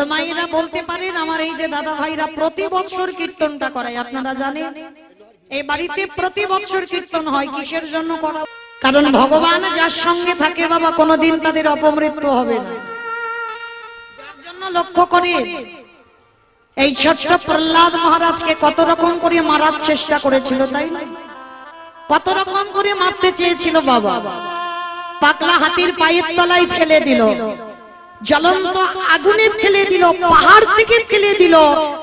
তো মায়েরা বলতে পারেন, আমার এই যে দাদা ভাইরা প্রতি বছর কীর্তনটা করায়, আপনারা জানেন? এই বাড়িতে প্রতি বছর কীর্তন হয়, কিসের জন্য করা? কারণ ভগবান যার সঙ্গে থাকে বাবা, কোনোদিন তাদের অপমৃত্যু হবে না। লক্ষ্য করে, এই ছোট্ট প্রহ্লাদ মহারাজকে কত রকম করে মারার চেষ্টা করেছিল, তাই না? কত রকম করে মারতে চেয়েছিল বাবা। পাকলা হাতির পায়ের তলায় ফেলে দিল। জ্বলন্ত আগুনে ফেলে দিল, পাহাড় থেকে ফেলে দিল,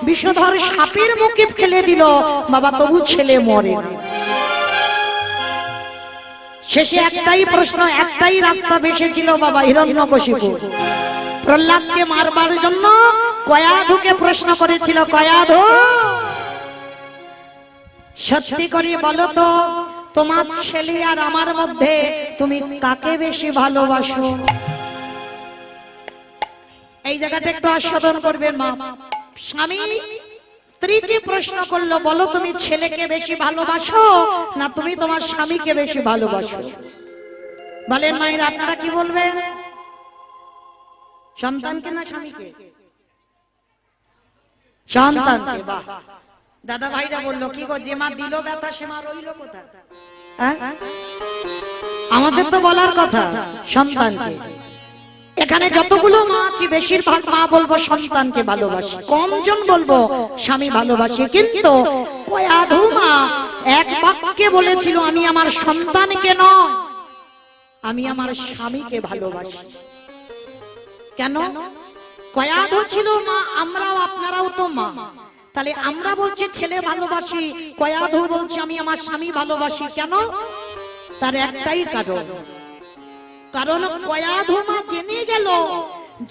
বিষধর সাপের মুখে ফেলে দিল। বাবা, তবু ছেলে মরে শেষে একটাই প্রশ্ন, একটাই রাস্তা বেসেছিল বাবা, হিরণ্যকশিপু। প্রহ্লাদকে মারবার জন্য কয়াধুকে প্রশ্ন করেছিল, কয়াধু, সত্যি করে বলো তো, তোমার ছেলে আর আমার মধ্যে তুমি কাকে বেশি ভালোবাসো? এই জায়গাটা একটু আস্বাদন করবেন মা। স্বামী স্ত্রীকে প্রশ্ন করল বলো তুমি ছেলেকে বেশি ভালোবাসো না তুমি তোমার স্বামীকে বেশি ভালোবাসো? বলেন মায়ের আপনারা কি বলবেন? সন্তানকে না স্বামীকে? সন্তানকে বাহ। দাদা ভাইরা বলল কি গো যে মা দিল ব্যথা সে মা রইল কোথা হ্যাঁ? আমাদের তো বলার কথা সন্তানকে এখানে যতগুলো মা আছে, বেশিরভাগ মা বলব সন্তানকে ভালোবাসি। কম জন বলব স্বামী ভালোবাসি। কিন্তু এক বাক্যে বলেছিল, আমি আমার সন্তানকে নয়, আমি আমার স্বামীকে ভালোবাসি। কেন? কয়াধু ছিল মা, আমরাও আপনারাও তো মা। তাহলে আমরা বলছি, ছেলে ভালোবাসি। কয়াধু বলছি, আমি আমার স্বামী ভালোবাসি। কেন? তার একটাই কারণ কারণ কয়াধুমা জেনে গেল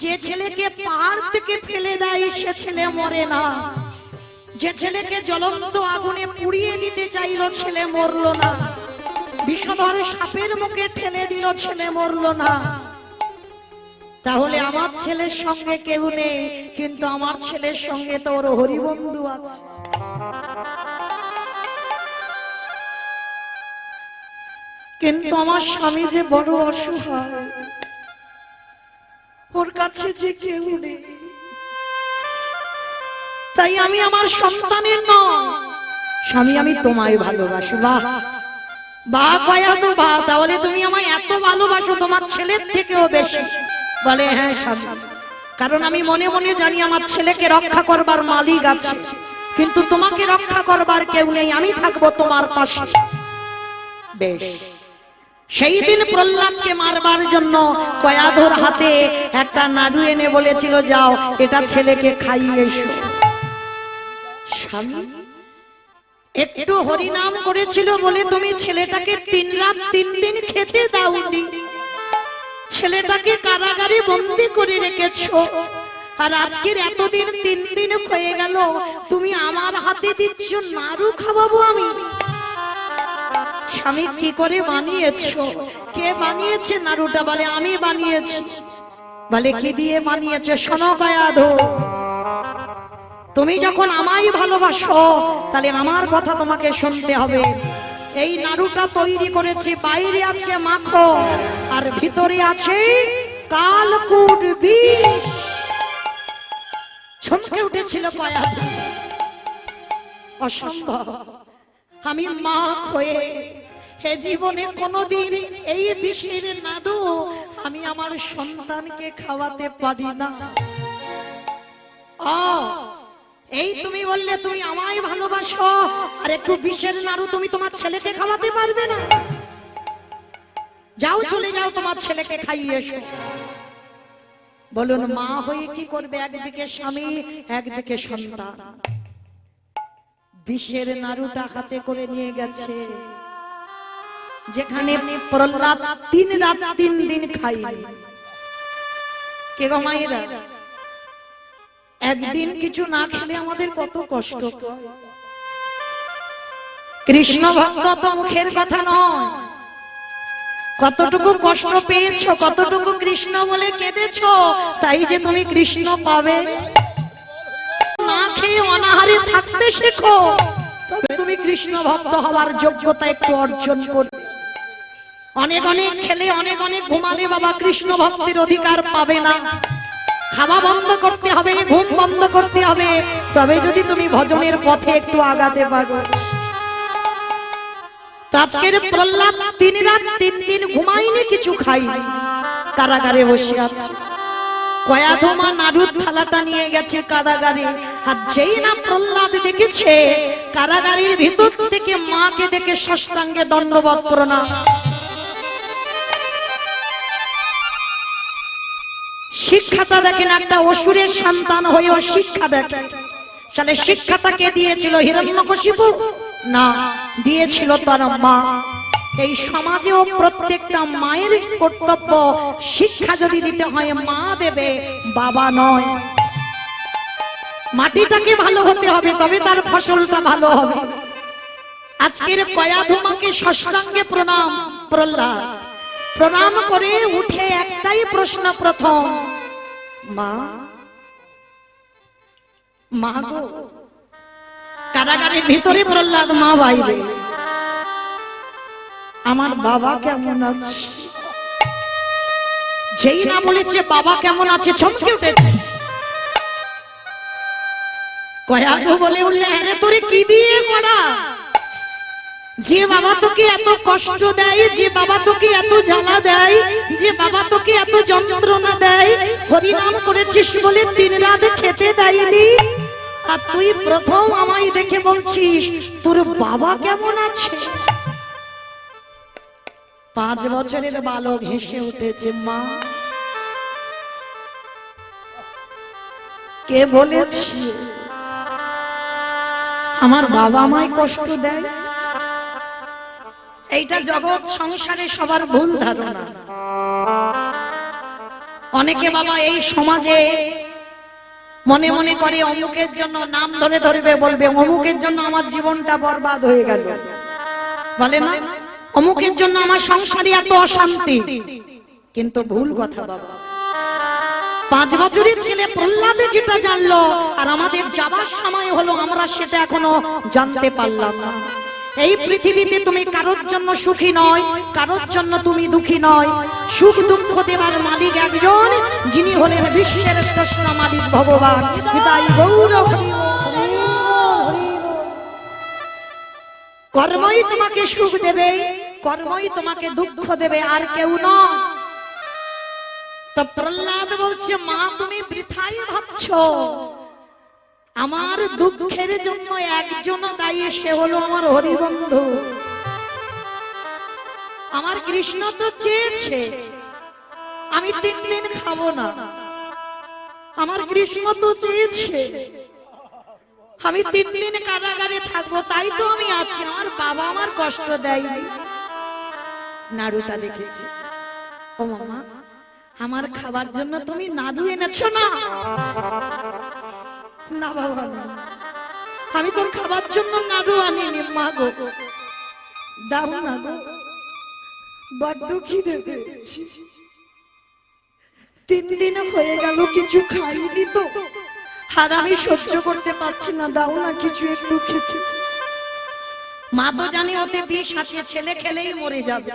যে ছেলেকে পাহাড় থেকে ফেলে দেয়, সে ছেলে মরে না। যে ছেলেকে জ্বলন্ত আগুনে পুড়িয়ে দিতে চাইল, ছেলে মরলো না। বিষধর সাপের মুখে ঠেলে দিল, ছেলে মরলো না। তাহলে আমার ছেলের সঙ্গে কেউ নেই, কিন্তু আমার ছেলের সঙ্গে তো ওর হরিবন্ধু আছে। কিন্তু আমার স্বামী যে বড় অসহায় ওর কাছে যে কেউ নেই। তাই আমি আমার সন্তানের নয়। স্বামী আমি তোমায় ভালোবাসি। বাহ। বা কয়া তো বা তাহলে তুমি আমায় এত ভালোবাসো তোমার ছেলের থেকেও বেশি। বলে হ্যাঁ স্বামী। কারণ আমি মনে মনে জানি আমার ছেলেকে রক্ষা করবার মালিক আছে। কিন্তু তোমাকে রক্ষা করবার কেউ নেই আমি থাকব তোমার পাশে। বেশ। সেই দিন প্রহ্লাদকে মারবার জন্য কয়াধর হাতে একটা নাড়ু এনে বলেছিল যাও এটা ছেলেকে খাইয়ে এসো। একটু হরিনাম করেছিল বলে তুমি ছেলেটাকে তিন রাত তিন দিন খেতে দাওনি। ছেলেটাকে কারাগারে বন্দি করে রেখেছো। আর আজকের এতদিন তিন দিন হয়ে গেল তুমি আমার হাতে দিচ্ছ নাড়ু খাওয়াবো আমি। স্বামী কি করে বানিয়েছো কে বানিয়েছে নাড়ুটা? বলে আমি বানিয়েছি বলে কি দিয়ে বানিয়েছে শোনো তুমি যখন আমায় ভালোবাসো তাহলে আমার কথা তোমাকে শুনতে হবে। এই নাড়ুটা তৈরি করেছি বাইরে আছে মাখো আর ভিতরে আছে কালকুট বিষ চমকে উঠেছিল অসম্ভব। আমি মা হয়ে হে জীবনে কোনোদিন এই বিষের নাড়ু আমি আমার সন্তানকে খাওয়াতে পারি না। ও এই তুমি বললে তুমি আমায় ভালোবাসো, আর একটু বিষের নাড়ু তুমি তোমার ছেলেকে খাওয়াতে পারবে না। যাও, চলে যাও তোমার ছেলেকে খাইয়ে এসো। বলুন, মা হয়ে কি করবে একদিকে স্বামী, একদিকে সন্তান? বিষের নাড়ুটা হাতে করে নিয়ে গেছে। যেখানে প্রহ্লাদ তিন রাত তিন দিন খাই কে গো মায়েরা? একদিন কিছু না খেলে আমাদের কত কষ্ট। কৃষ্ণ ভক্ত তো মুখের কথা নয়। কতটুকু কষ্ট পেয়েছ কতটুকু কৃষ্ণ বলে কেঁদেছো তাই যে তুমি কৃষ্ণ পাবে। না খেয়ে অনাহারে থাকতে শেখো। তবে তুমি কৃষ্ণ ভক্ত হওয়ার যোগ্যতা একটু অর্জন করবে। অনেক অনেক খেলে, অনেক অনেক ঘুমালে বাবা কৃষ্ণ অধিকার পাবে না। খাওয়া বন্ধ করতে হবে, ঘুম বন্ধ করতে হবে। তবে যদি তুমি ভজনের পথে একটু আগাতে পারো। আজকের প্রহ্লাদ তিন রাত, তিন দিন ঘুমাইনি কিছু খাইনি কারাগারে বসে আছে। কয়া ধোমা নাড়ুর থালাটা নিয়ে গেছে কারাগারে। আর যেই না প্রহ্লাদ দেখেছে, কারাগারের ভিতর থেকে মাকে দেখে ষষ্ঠাঙ্গে দণ্ডবত প্রণাম শিক্ষাটা দেখেন একটা অসুরের সন্তান হয়েও শিক্ষা দেখেন তাহলে শিক্ষাটা কে দিয়েছিল? হিরণ্যকশিপু? না, দিয়েছিল তার মা। এই সমাজেও প্রত্যেকটা মায়ের কর্তব্য শিক্ষা যদি দিতে হয়, মা দেবে, বাবা নয়। মাটিটাকে ভালো হতে হবে, তবে তার ফসলটা ভালো হবে। আজকের কয়া ধুমাকে ষষ্ঠাঙ্গে প্রণাম, প্রহ্লাদ। প্রণাম করে উঠে একটাই প্রশ্ন প্রথম, মা মা কারাগারের ভিতরে প্রহ্লাদ মা বাইরে। আমার বাবা কেমন আছে? যেই না বলেছে বাবা কেমন আছে? চমকে উঠেছে। কয়াগো বলে উঠলে আরে তোরে কি দিয়ে করা যে বাবা তোকে এত কষ্ট দেয় যে বাবা তোকে এত জ্বালা দেয় যে বাবা তোকে এত যন্ত্রণা দেয় হরিনাম করেছিস বলে দিন রাত খেতে দেয়নি। আর তুই প্রথম আমায় দেখে বলছিস তোর বাবা কেমন আছে? পাঁচ বছরের বালক হেসে উঠেছে, মা, কে বলেছি আমার বাবা আমায় কষ্ট দেয়? এইটা জগৎ সংসারে সবার ভুল ধারণা। অনেকে বাবা এই সমাজে মনে মনে করে, অমুকের জন্য নাম ধরে ধরবে, বলবে, অমুকের জন্য আমার জীবনটা বরবাদ হয়ে গেল। বলে না? অমুকের জন্য আমার সংসারে এত অশান্তি। কিন্তু ভুল কথা বাবা। পাঁচ বছরের ছেলে প্রহ্লাদে যেটা জানলো আর আমাদের যাবার সময় হলো আমরা সেটা এখনও জানতে পারলাম না। এই পৃথিবীতে তুমি কারোর জন্য সুখী নয় কারোর জন্য তুমি দুঃখী নয়। সুখ দুঃখ দেবার মালিক একজন যিনি হলেন বিশ্বের শ্রেষ্ঠ মালিক ভগবান। তাই গৌরব কর্মই তোমাকে সুখ দেবে। কর্মই তোমাকে দুঃখ দেবে, আর কেউ নয়। তো প্রহ্লাদ বলছে, মা, তুমি বৃথাই ভাবছ। আমার দুঃখের জন্য একজন দায়ী, সে হলো আমার হরিবন্ধু। আমার কৃষ্ণ তো চেয়েছে, আমি তিন দিন খাব না। আমার কৃষ্ণ তো চেয়েছে, আমি তিন দিন কারাগারে থাকব, তাই তো আমি আছি। আমার বাবা আমার কষ্ট দেয়নি। নাড়ুটা দেখেছি। ও মামা, আমার খাবার জন্য তুমি নাড়ু এনেছো না? না বাবা, না। আমি তোর খাবার জন্য নাড়ু আনিনি, মা গো। দাও না গো। বড্ড খিদে পেয়েছি। তিন দিন হয়ে গেল, কিছু খাইনি তো। আর আমি সহ্য করতে পারছি না। দাও না কিছু একটু খেতে। মা তো জানে ওতে বিষ আছে, ছেলে খেলেই মরে যাবে।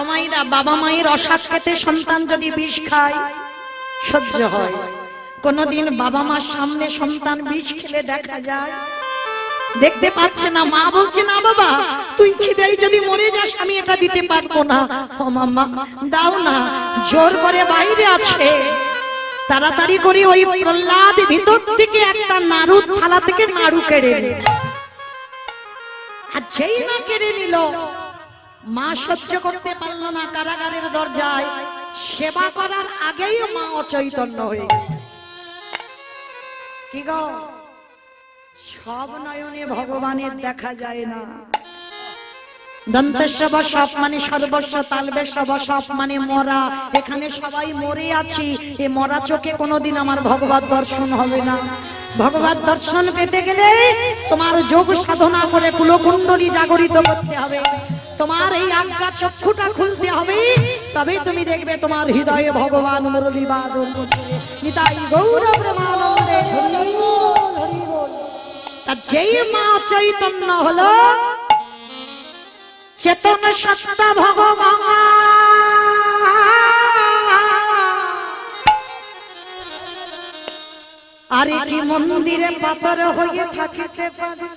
অমাইরা বাবা মায়ের খেতে সন্তান যদি বিষ খায়, সহ্য হয়। বাবা মার সামনে সন্তান বিষ খেলে দেখা যায়। দেখতে পাচ্ছে না, মা বলছে, না বাবা, তুই খিদেই যদি মরে যাস, আমি এটা দিতে পারব না। ও দাও না, জোর করে বাইরে আছে। তাড়াতাড়ি করে ওই প্রহ্লাদ ভিতর থেকে একটা নাড়ু থালা থেকে নাড়ু কেড়ে। আর যেই না কেড়ে নিল, মা সহ্য করতে পারল না কারাগারের দরজায়। সেবা করার আগেই মা অচৈতন্য হয়ে কি গো? সব নয়নে ভগবানের দেখা যায় না। দন্তেশ্বব মানে মানে মরা। এখানে সবাই মরে আছি। এ মরা চোখে কোনোদিন আমার ভগবত দর্শন হবে না। দর্শন পেতে গেলে তোমার যোগ সাধনা করে কুলকুণ্ডলী জাগরিত করতে হবে। তোমার এই আজ্ঞা চক্ষুটা খুলতে হবে। তবে তুমি দেখবে তোমার হৃদয়ে ভগবান যেই মা চৈতন্য হলো চেতন সত্তা ভগবান। আরে কি মন্দিরে পাথর হয়ে থাকিতে পারে?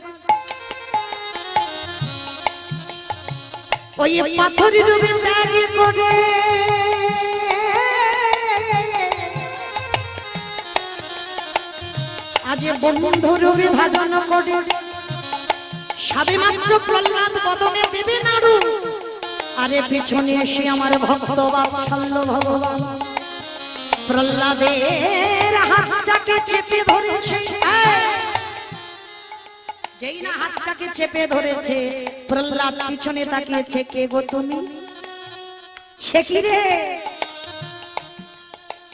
ওই পাথর রূপে ত্যাগ করে আজ বন্ধু রূপে ধারণ করে। সাবে মাত্র প্রহ্লাদ বদনে দেবে নাড়ু। আরে পিছনে এসে আমার ভক্ত বাৎসল্য ভগবান। প্রহ্লাদের হাতটাকে চেপে ধরেছে। যেই না হাতটাকে চেপে ধরেছে, প্রহ্লাদ পিছনে তাকিয়েছে, কে গো তুমি? সে কি রে?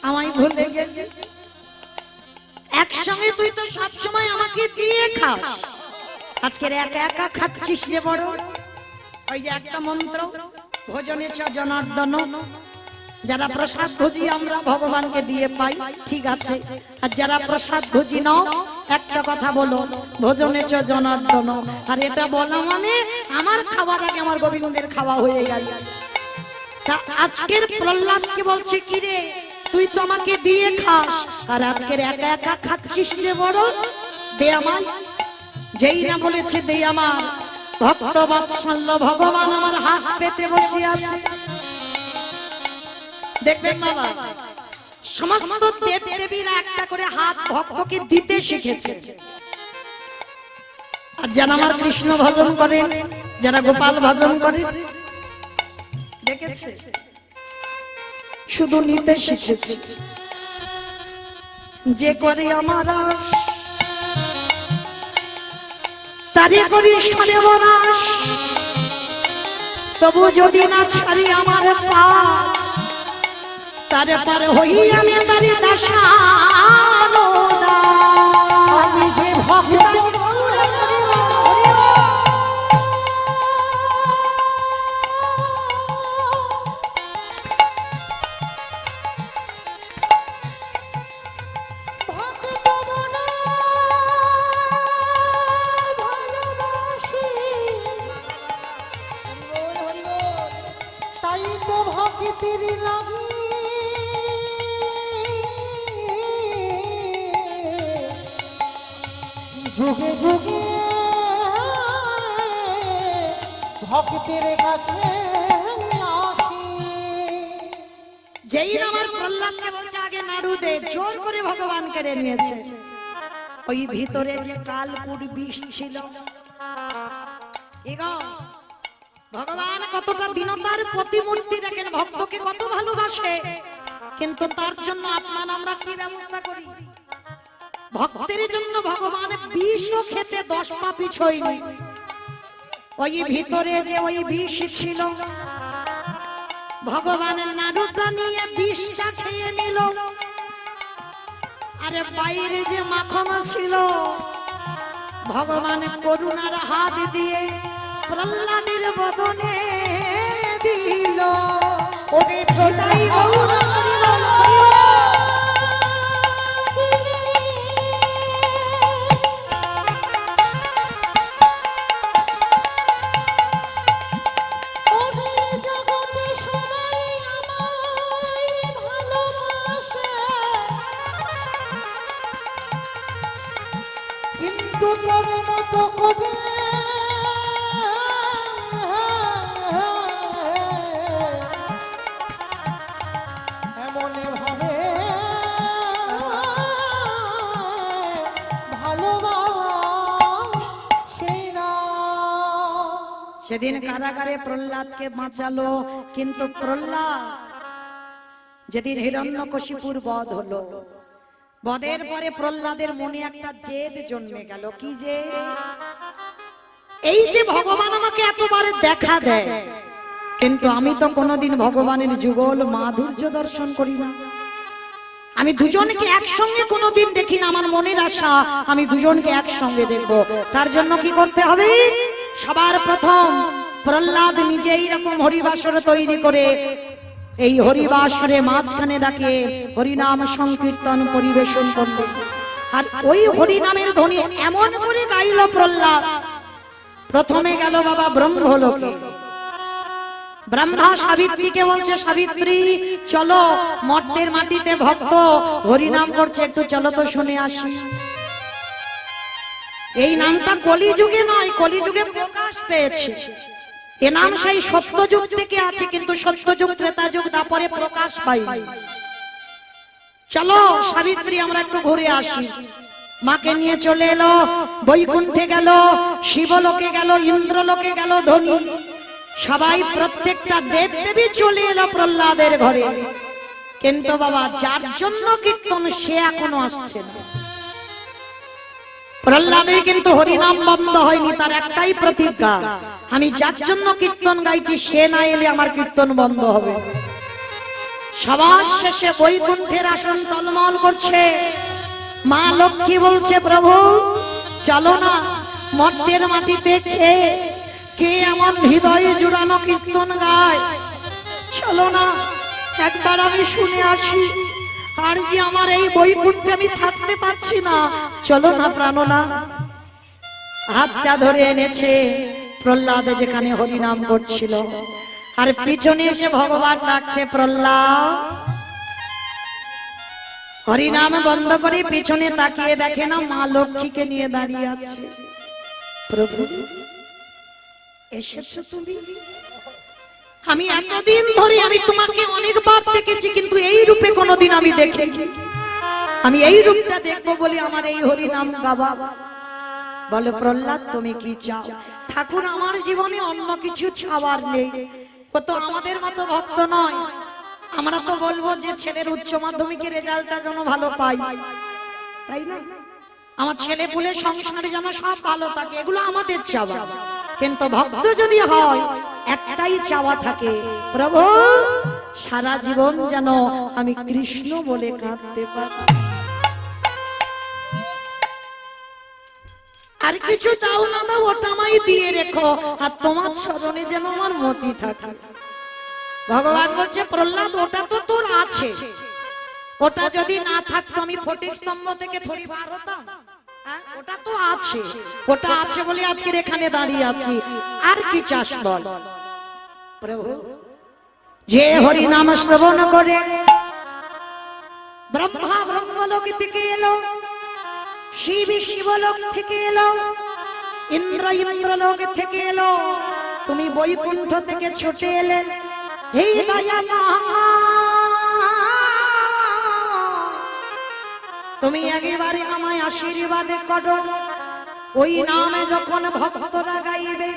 আমায় ভুলে গেলি? একসঙ্গে তুই তো সব সময় আমাকে দিয়ে খাও আজকের একা একা খাচ্ছিস রে বড়। ওই যে একটা মন্ত্র, ভোজনে চ জনার্দন যারা প্রসাদ ভোজি, আমরা ভগবানকে দিয়ে পাই। ঠিক আছে। আর যারা প্রসাদ ভোজি ন একটা কথা বলো, ভোজনে চ জনার্দন আর এটা বলা মানে আমার খাওয়ার আগে আমার গোবিন্দের খাওয়া হয়ে গেল। তা আজকের প্রহ্লাদকে বলছে, কি রে? তুই তো আমাকে দিয়ে খাস। আর আজকের একা একা খাচ্ছিস রে বড়? দে আমায়। যেই না বলেছে দে আমার ভক্ত বাৎসল্য ভগবান আমার হাত পেতে বসে আছে। দেখবেন বাবা সমস্ত দেব দেবীরা একটা করে হাত ভক্তকে দিতে শিখেছে। আর যারা আমার কৃষ্ণ ভজন করে যারা গোপাল ভজন করে দেখেছে? শুধু নিতে শিখেছে। যে করে আমার আশ, তারে করি সর্বনাশ তবু যদি না ছাড়ি আমার পা তারে পার হই আমি তারে দাসানো আমি যে ভক্ত যেই আমার প্রহ্লাদকে বলছে আগে নাড়ু দে জোর করে ভগবান কেড়ে নিয়েছে। ওই ভিতরে যে কালকুট বিষ ছিল। ভগবান কতটা দিনতার প্রতিমূর্তি দেখেন ভক্তকে কত ভালোবাসে। কিন্তু তার জন্য আপনার আমরা কি ব্যবস্থা করি? ভক্তের জন্য ভগবান বিষও খেতে দশ পা পিছয়নি ওই ভিতরে যে ওই বিষ ছিল ভগবানের নাড়ুটা নিয়ে বিষটা খেয়ে নিল। আরে বাইরে যে মাখন ছিল, ভগবান করুণার হাত দিয়ে প্রহ্লাদের বদনে সেদিন কারাগারে প্রহ্লাদকে বাঁচালো, কিন্তু প্রহ্লাদ যেদিন হিরণ্যকশিপুর বধ হলো, বধের পরে প্রহ্লাদের মনে একটা জেদ জন্মে গেল। কি যে? এই যে ভগবান আমাকে এতবার দেখা দেয়, কিন্তু আমি তো কোনোদিন ভগবানের যুগল মাধুর্য দর্শন করি না। আমি দুজনকে একসঙ্গে কোনোদিন দেখি না, আমার মনের আশা, আমি দুজনকে একসঙ্গে দেখব। তার জন্য কি করতে হবে? সবার প্রথম প্রহ্লাদ নিজেই রকম হরিবাসর তৈরি করে। এই হরিবাসরে মাঝখানে ডাকে হরিনাম সংকীর্তন পরিবেশন করল। আর ওই হরিনামের ধ্বনি এমন করে গাইল প্রহ্লাদ। প্রথমে গেল বাবা ব্রহ্মলোকে। ব্রহ্মা সাবিত্রীকে বলছে, সাবিত্রী, চলো মর্তের মাটিতে ভক্ত হরিনাম করছে, একটু চলো তো শুনে আসি। এই নামটা কলিযুগে নয়, কলিযুগে প্রকাশ পেয়েছে। এ নাম সেই সত্যযুগ থেকে আছে, কিন্তু সত্যযুগ ত্রেতা যুগ তারপরে প্রকাশ পাই চলো, সাবিত্রী, আমরা একটু ঘুরে আসি। মাকে নিয়ে চলে এলো, বৈকুণ্ঠে গেল, শিবলোকে গেল, ইন্দ্রলোকে গেল, ধনী। সবাই প্রত্যেকটা দেব দেবী চলে এলো প্রহ্লাদের ঘরে। কিন্তু বাবা, যার জন্য কীর্তন, সে এখনও আসছে না। প্রহ্লাদের কিন্তু হরিনাম বন্ধ হয়নি, তার একটাই প্রতিজ্ঞা। আমি যার জন্য কীর্তন গাইছি, সে না এলে আমার কীর্তন বন্ধ হবে। সবার শেষে বৈকুণ্ঠের আসন টলমল করছে। মা লক্ষ্মী বলছে, প্রভু, চলো না, মর্তের মাটিতে কে কে আমার হৃদয়ে জুড়ানো কীর্তন গায়? চলো না, একবার আমি শুনে আসি। আর যে আমার এই বৈকুণ্ঠে আমি থাকতে পারছি না, চলো না প্রাণনা হাতটা ধরে এনেছে, প্রহ্লাদ যেখানে হরিনাম করছিল। আর পিছনে এসে ভগবান ডাকছে, প্রহ্লাদ। হরিনাম বন্ধ করে পিছনে তাকিয়ে দেখে না মা লক্ষ্মীকে নিয়ে দাঁড়িয়ে আছে। প্রভু, এসেছ তুমি? আমি এতদিন ধরে আমি তোমাকে অনেকবার দেখেছি কিন্তু এই রূপে কোনোদিন আমি দেখিনি। আমি এই রূপটা দেখব বলে আমার এই হরিনাম গাবা। বলে প্রহ্লাদ তুমি কি চাও? ঠাকুর আমার জীবনে অন্য কিছু চাওয়ার নেই। ও তো আমাদের মতো ভক্ত নয়। আমরা তো বলব যে ছেলের উচ্চ মাধ্যমিকের রেজাল্টটা যেন ভালো পাই। তাই না? আমার ছেলে পুলে সংসারে যেন সব ভালো থাকে এগুলো আমাদের চাওয়া। কিন্তু ভক্ত যদি হয় একটাই চাওয়া থাকে, প্রভু, সারা জীবন যেন আমি কৃষ্ণ বলে কাঁদতে পারি। আর কিছু চাও না দাও, ওটা আমায় দিয়ে রেখো, আর তোমার স্মরণে যেন আমার মতি থাকে। ভগবান বলছে, প্রহ্লাদ, ওটা তো তোর আছে। ওটা যদি না থাকতো, আমি ফটিক স্তম্ভ থেকে থরি বার হতাম? ওটা তো আছে। ওটা আছে। বলে আজকের এখানে দাঁড়িয়ে আছি। আর কি চাস বল? প্রভু যে হরি নাম শ্রবণ করে ব্রহ্মা ব্রহ্মলোক থেকে এলো শিব শিবলোক থেকে এলো ইন্দ্র ইন্দ্রলোক থেকে এলো তুমি বৈকুণ্ঠ থেকে ছুটে এলে হে দয়া তুমি একেবারে আমায় আশীর্বাদ করো। ওই নামে যখন ভক্তরা গাইবে,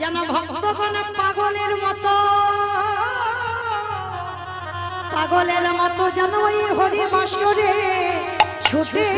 যেন ভক্তগণ পাগলের মতো পাগলের মতো যেন ওই হরি বাসরে ছুটে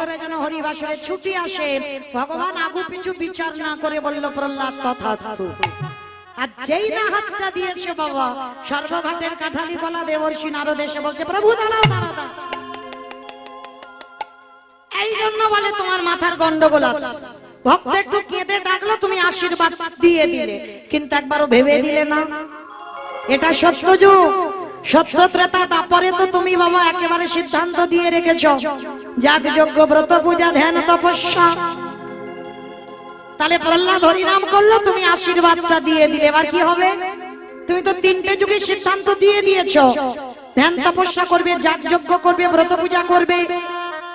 ভক্তরা যেন হরিবাসরে ছুটি আসে, ভগবান আগু পিছু বিচার না করে বলল, প্রহ্লাদ, তথাস্তু। আর যেই না হাতটা দিয়েছে বাবা, সর্বঘাটের কাঠালি বলা দেবর্ষি নারদ এসে বলছে, প্রভু, দাঁড়াও দাঁড়াও। এই জন্য বলে, তোমার মাথার গন্ডগোল আছে। ভক্ত একটু কেঁদে ডাকলো, তুমি আশীর্বাদ দিয়ে দিলে। কিন্তু একবারও ভেবে দিলে না। এটা সত্য যুগ। সত্য ত্রেতা তারপরে তো তুমি বাবা একেবারে সিদ্ধান্ত দিয়ে রেখেছ। যাগ যজ্ঞ ব্রত পূজা, ধ্যান তপস্যা। তাহলে প্রহ্লাদ হরিনাম করল, তুমি আশীর্বাদটা দিয়ে দিলে, এবার কি হবে? তুমি তো তিনটে যুগে সিদ্ধান্ত দিয়ে দিয়েছ। ধ্যান তপস্যা করবে, যাগ যজ্ঞ করবে, ব্রত পূজা করবে।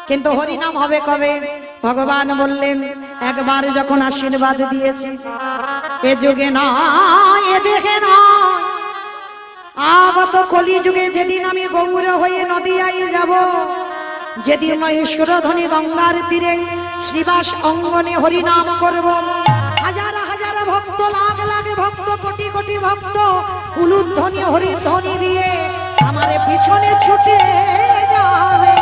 কিন্তু হরিনাম হবে কবে? ভগবান বললেন, একবার যখন আশীর্বাদ দিয়েছি, এ যুগে নয়, এ দেখে নয়। আগত কলি যুগে যেদিন আমি গৌর হয়ে নদী নদিয়ায় যাব যেদিন মহেশ্বরধ্বনি গঙ্গার তীরে শ্রীবাস অঙ্গনে হরিনাম করব। হাজার হাজার ভক্ত, লাখ লাখ ভক্ত, কোটি কোটি ভক্ত উলুধ্বনি হরিধ্বনি দিয়ে আমার পিছনে ছুটে যাবে।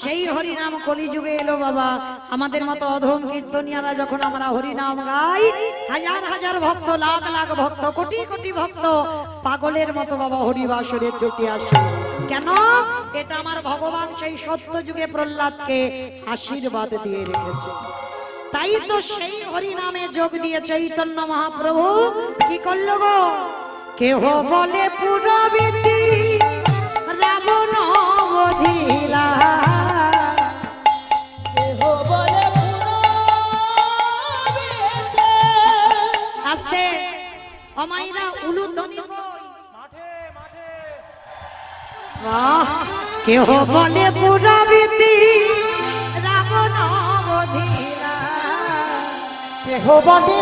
সেই হরিনাম কলিযুগে এলো বাবা। আমাদের মতো অধম কীর্তনিয়ারা যখন আমরা হরিনাম গাই, হাজার হাজার ভক্ত, লাখ লাখ ভক্ত, কোটি কোটি ভক্ত, পাগলের মতো বাবা হরিবাসরে ছুটে আসে। কেন? এটা আমার ভগবান সেই সত্য যুগে প্রহ্লাদকে আশীর্বাদ দিয়ে রেখেছে। তাই তো সেই হরিনামে যোগ দিয়ে চৈতন্য মহাপ্রভু কি করল গো? কেহ বলে পুরবিতি রাবণ অধিলা কেহ বলে পুরবিতি রাবণ কেহ বলে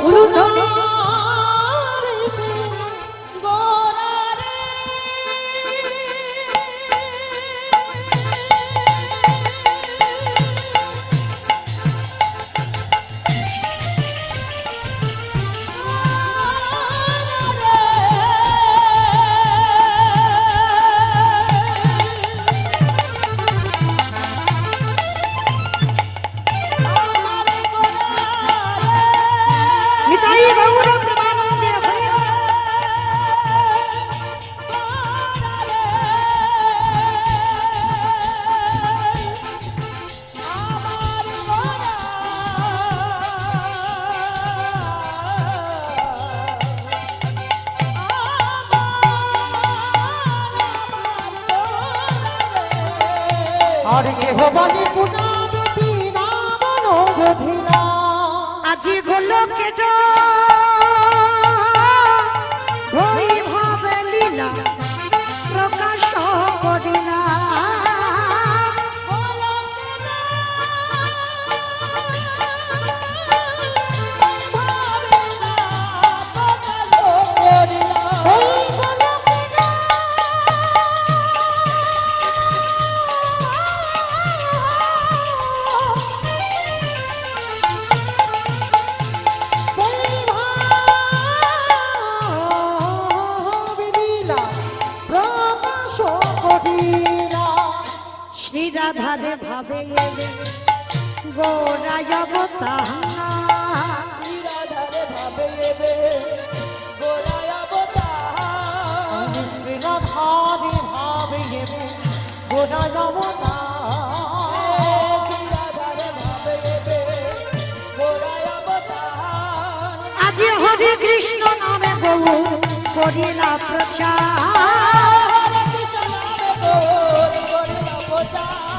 করিলা প্রচার।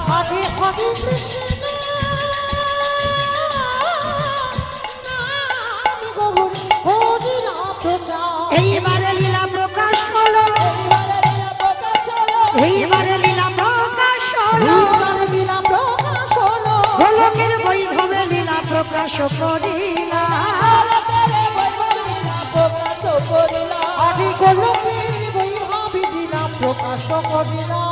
হরে হরে কৃষ্ণ। এইবারে লীলা প্রকাশ হলো। এইবারে লীলা প্রকাশ হলো। লীলা প্রকাশ হলো। গোলকের বৈভবে লীলা প্রকাশ করিলা। গোলকের বৈভাবী লীলা প্রকাশ করিলা